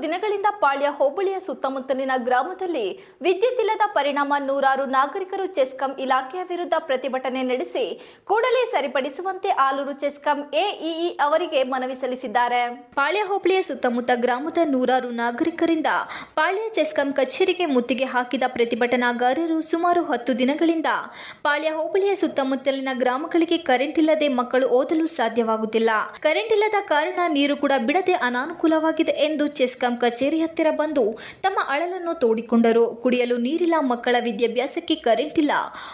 ಪಾಳ್ಯ ಹೋಬಳಿಯ ಸುತ್ತಮುತ್ತಲಿನ ಗ್ರಾಮದಲ್ಲಿ ವಿದ್ಯುತ್ ಇಲ್ಲದ ಪರಿಣಾಮ ನೂರಾರು ನಾಗರಿಕರು ಚೆಸ್ಕಾಂ ಇಲಾಖೆಯ ವಿರುದ್ಧ ಪ್ರತಿಭಟನೆ ನಡೆಸಿ ಕೂಡಲೇ ಸರಿಪಡಿಸುವಂತೆ ಆಲೂರು ಚೆಸ್ಕಾಂ ಎಇಇ ಅವರಿಗೆ ಮನವಿ ಸಲ್ಲಿಸಿದ್ದಾರೆ. ಪಾಳ್ಯ ಹೋಬಳಿಯ ಸುತ್ತಮುತ್ತ ಗ್ರಾಮದ ನೂರಾರು ನಾಗರಿಕರಿಂದ ಪಾಳ್ಯ ಚೆಸ್ಕಾಂ ಕಚೇರಿಗೆ ಮುತ್ತಿಗೆ ಹಾಕಿದ ಪ್ರತಿಭಟನಾಗಾರರು ಸುಮಾರು ಹತ್ತು ದಿನಗಳಿಂದ ಪಾಳ್ಯ ಹೋಬಳಿಯ ಸುತ್ತಮುತ್ತಲಿನ ಗ್ರಾಮಗಳಿಗೆ ಕರೆಂಟ್ ಇಲ್ಲದೆ ಮಕ್ಕಳು ಓದಲು ಸಾಧ್ಯವಾಗುತ್ತಿಲ್ಲ. ಕರೆಂಟ್ ಇಲ್ಲದ ಕಾರಣ ನೀರು ಕೂಡ ಬಿಡದೆ ಅನಾನುಕೂಲವಾಗಿದೆ ಎಂದು ಚೆಸ್ಕಾಂ ಕಚೇರಿ ಹತ್ತಿರ ಬಂದು ತಮ್ಮ ಅಳಲನ್ನು ತೋಡಿಕೊಂಡರು. ಕುಡಿಯಲು ನೀರಿಲ್ಲ, ಮಕ್ಕಳ ವಿದ್ಯಾಭ್ಯಾಸಕ್ಕೆ ಕರೆಂಟ್ ಇಲ್ಲ.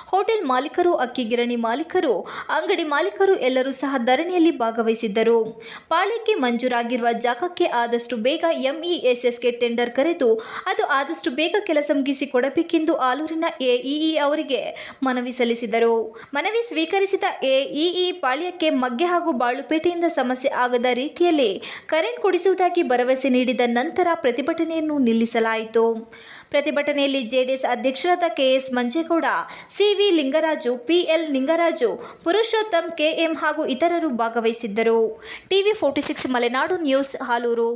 ಹೋಟೆಲ್ ಮಾಲೀಕರು, ಅಕ್ಕಿ ಗಿರಣಿ ಮಾಲೀಕರು, ಅಂಗಡಿ ಮಾಲೀಕರು ಎಲ್ಲರೂ ಸಹ ಧರಣಿಯಲ್ಲಿ ಭಾಗವಹಿಸಿದ್ದರು. ಪಾಳ್ಯಕ್ಕೆ ಮಂಜೂರಾಗಿರುವ ಜಾಗಕ್ಕೆ ಆದಷ್ಟು ಬೇಗ ಎಂಇಎಸ್ಎಸ್ಗೆ ಟೆಂಡರ್ ಕರೆದು ಅದು ಆದಷ್ಟು ಬೇಗ ಕೆಲಸ ಮುಗಿಸಿ ಕೊಡಬೇಕೆಂದು ಆಲೂರಿನ ಎಇಇ ಅವರಿಗೆ ಮನವಿ ಸಲ್ಲಿಸಿದರು. ಮನವಿ ಸ್ವೀಕರಿಸಿದ ಎಇಇ ಪಾಳ್ಯಕ್ಕೆ ಮಗ್ಗೆ ಹಾಗೂ ಬಾಳುಪೇಟೆಯಿಂದ ಸಮಸ್ಯೆ ಆಗದ ರೀತಿಯಲ್ಲಿ ಕರೆಂಟ್ ಕೊಡಿಸುವುದಾಗಿ ಭರವಸೆ ನೀಡಿದ ನಂತರ ಪ್ರತಿಭಟನೆಯನ್ನು ನಿಲ್ಲಿಸಲಾಯಿತು. ಪ್ರತಿಭಟನೆಯಲ್ಲಿ ಜೆಡಿಎಸ್ ಅಧ್ಯಕ್ಷರಾದ KS Manjegowda, CV Lingaraju, PL Lingaraju, Purushottam, KM ಹಾಗೂ ಇತರರು ಭಾಗವಹಿಸಿದ್ದರು. TV forty six Malenadu news Haluru.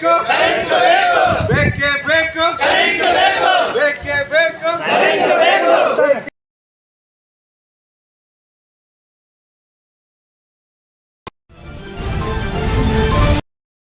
Go! Thank you.